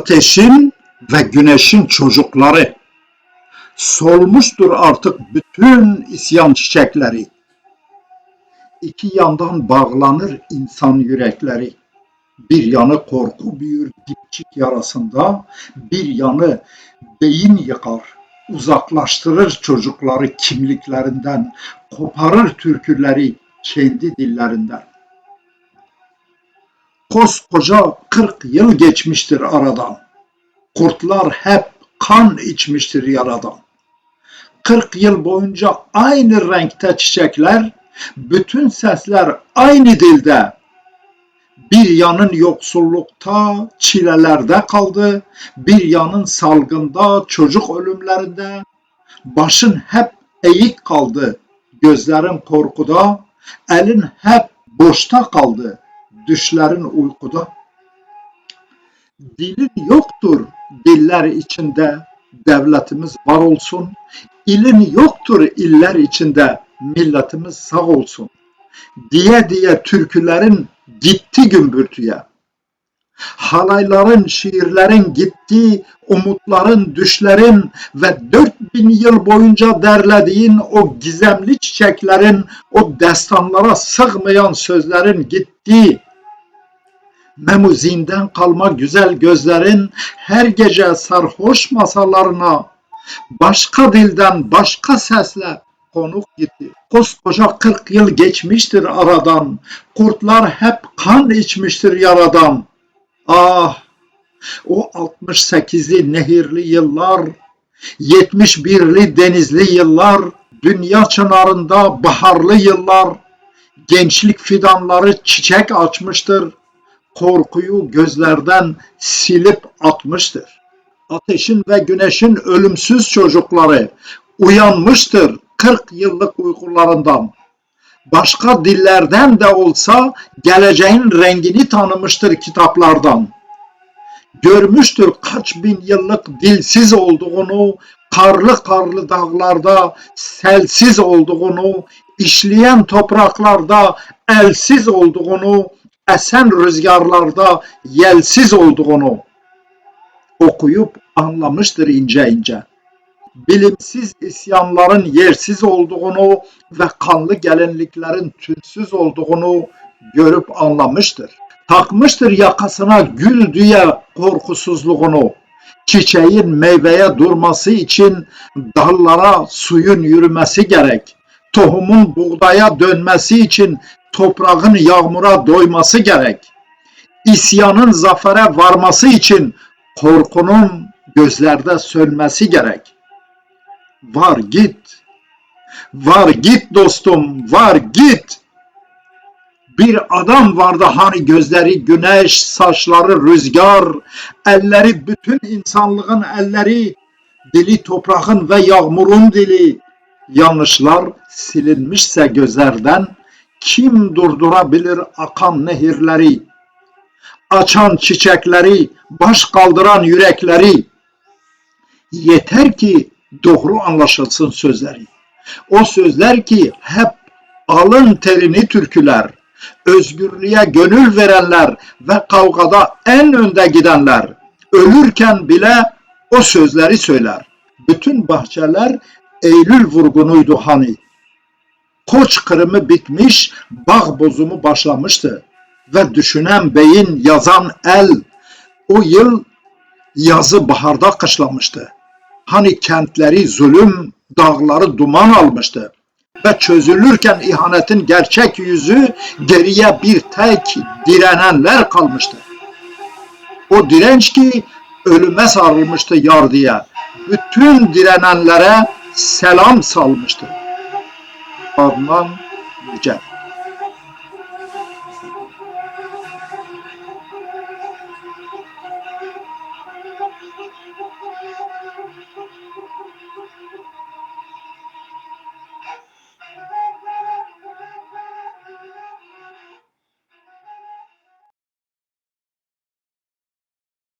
Ateşin ve güneşin çocukları. Solmuştur artık bütün isyan çiçekleri. İki yandan bağlanır insan yürekleri. Bir yanı korku büyür dipçik yarasında, bir yanı beyin yıkar, uzaklaştırır çocukları kimliklerinden, koparır türküleri kendi dillerinden. Koskoca 40 yıl geçmiştir aradan. Kurtlar hep kan içmiştir yaradan. 40 yıl boyunca aynı renkte çiçekler, bütün sesler aynı dilde. Bir yanın yoksullukta, çilelerde kaldı, bir yanın salgında, çocuk ölümlerinde. Başın hep eğik kaldı, gözlerin korkuda, elin hep boşta kaldı, düşlerin uykuda. Dilin yoktur diller içinde, devletimiz var olsun. İlin yoktur iller içinde, milletimiz sağ olsun. Diye diye türkülerin gitti gümbürtüye. Halayların, şiirlerin gitti, umutların, düşlerin ve 4000 yıl boyunca derlediğin o gizemli çiçeklerin, o destanlara sığmayan sözlerin gitti. Memuzinden kalma güzel gözlerin her gece sarhoş masalarına başka dilden başka sesle konuk gitti. Koskoca 40 yıl geçmiştir aradan. Kurtlar hep kan içmiştir yaradan. Ah o 68'li nehirli yıllar, 71'li denizli yıllar, dünya çınarında baharlı yıllar, gençlik fidanları çiçek açmıştır korkuyu gözlerden silip atmıştır. Ateşin ve güneşin ölümsüz çocukları uyanmıştır 40 yıllık uykularından. Başka dillerden de olsa geleceğin rengini tanımıştır kitaplardan. Görmüştür kaç bin yıllık dilsiz olduğunu, karlı karlı dağlarda selsiz olduğunu, işleyen topraklarda elsiz olduğunu, esen rüzgarlarda yelsiz olduğunu okuyup anlamıştır ince ince. Bilimsiz isyanların yersiz olduğunu ve kanlı gelinliklerin tünsüz olduğunu görüp anlamıştır. Takmıştır yakasına gül diye korkusuzluğunu. Çiçeğin meyveye durması için dallara suyun yürümesi gerek. Tohumun buğdaya dönmesi için toprağın yağmura doyması gerek. İsyanın zafere varması için korkunun gözlerde sönmesi gerek. Var git. Var git dostum, var git. Bir adam vardı hani gözleri güneş, saçları rüzgar, elleri bütün insanlığın elleri, dili toprağın ve yağmurun dili. Yanlışlar silinmişse gözlerden, kim durdurabilir akan nehirleri, açan çiçekleri, baş kaldıran yürekleri? Yeter ki doğru anlaşılsın sözleri. O sözler ki hep alın terini türküler, özgürlüğe gönül verenler ve kavgada en önde gidenler, ölürken bile o sözleri söyler. Bütün bahçeler Eylül vurgunuydu hani. Koç kırımı bitmiş, bağ bozumu başlamıştı. Ve düşünen beyin, yazan el, o yıl yazı baharda kışlamıştı. Hani kentleri zulüm, dağları duman almıştı. Ve çözülürken ihanetin gerçek yüzü geriye bir tek direnenler kalmıştı. O direnç ki ölüme sarılmıştı yar diye. Bütün direnenlere selam salmıştı. Adnan Yücel